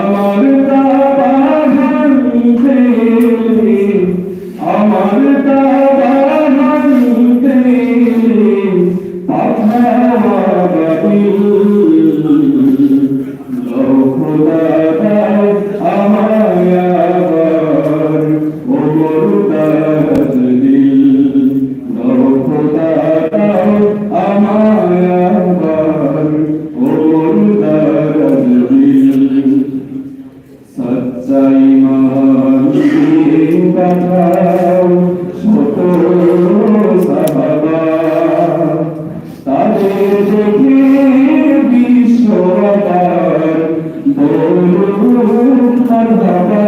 আমার দাবা ভাঙতে আমার দাবা ভাঙতে পাঠাওয়া লক্ষ দাবা Oh, my God.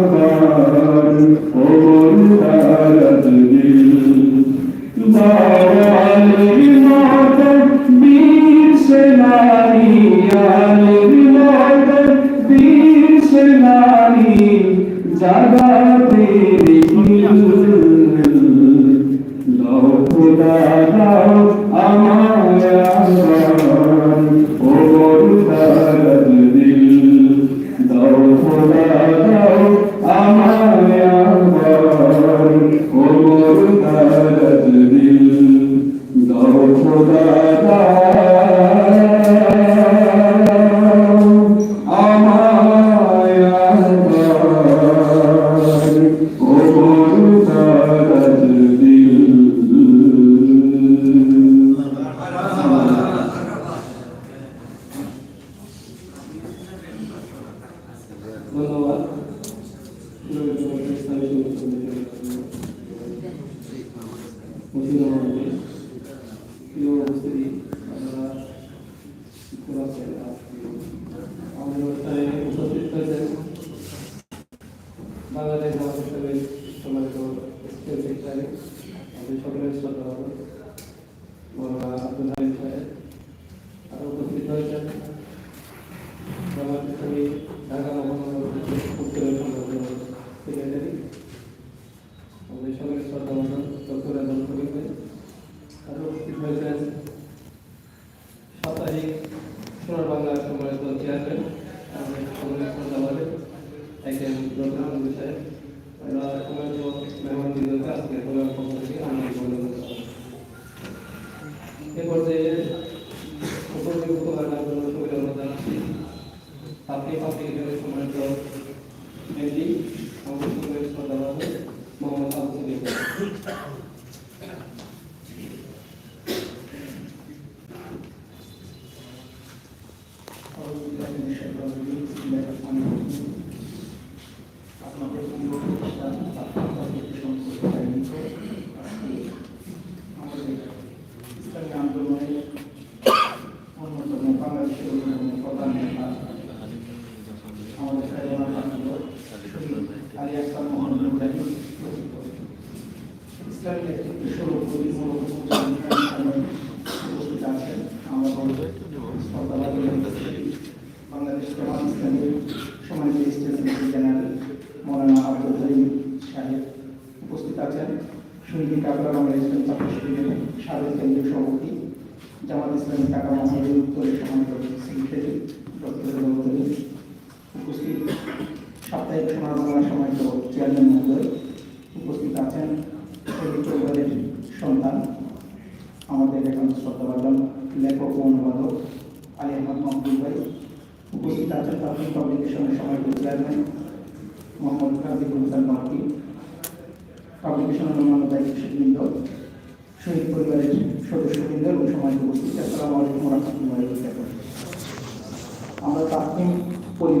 Amen. ধন্যবাদ। বাংলাদেশ মহাসচিবের সম্মানিত সেক্রেটারি আমাদের সকলের শ্রদ্ধা আব্দুল হালিম সাহেব আরও উপস্থিত হয়েছেন। বিভাগের সম্মানিত ব্যক্তি সংসদের শ্রদ্ধাবাহ মোহাম্মদ আবু সিদ্দিক Thank you. উপস্থিত আছেন আমার বাংলাদেশ জামাত ইসলামের সমাজ জেনারেল মৌলানা আব্দুল হালিম সাহেব উপস্থিত আছেন। শহীদ কাকরা বাংলাদেশ ছাত্র শিবিরের সাবেক কেন্দ্রীয় সভাপতি জামাত উপস্থিত। সাপ্তাহিক সোনার বাংলা সমাজ চেয়ারম্যান মহোদয় উপস্থিত আছেন। সন্তান, আমাদের একান্ত শ্রদ্ধাবাদন লেখক অনুবাদক আলী আহমদ মহমুদ ভাই উপস্থিত আছেন। পাবলিক পাবলিকেশনের সময় চেয়ারম্যান মোহাম্মদ কাজিবুল হোসেন মাহতি পাবলিকেশনের অন্যান্য দায়িত্ব শিবৃন্দ শহীদ পরিবারের সদস্যবৃন্দ এবং সমাজ উপস্থিত। আসসালামু আলাইকুম রহমতুল্লাহ আমরা তাৎক্ষণিক পরিবার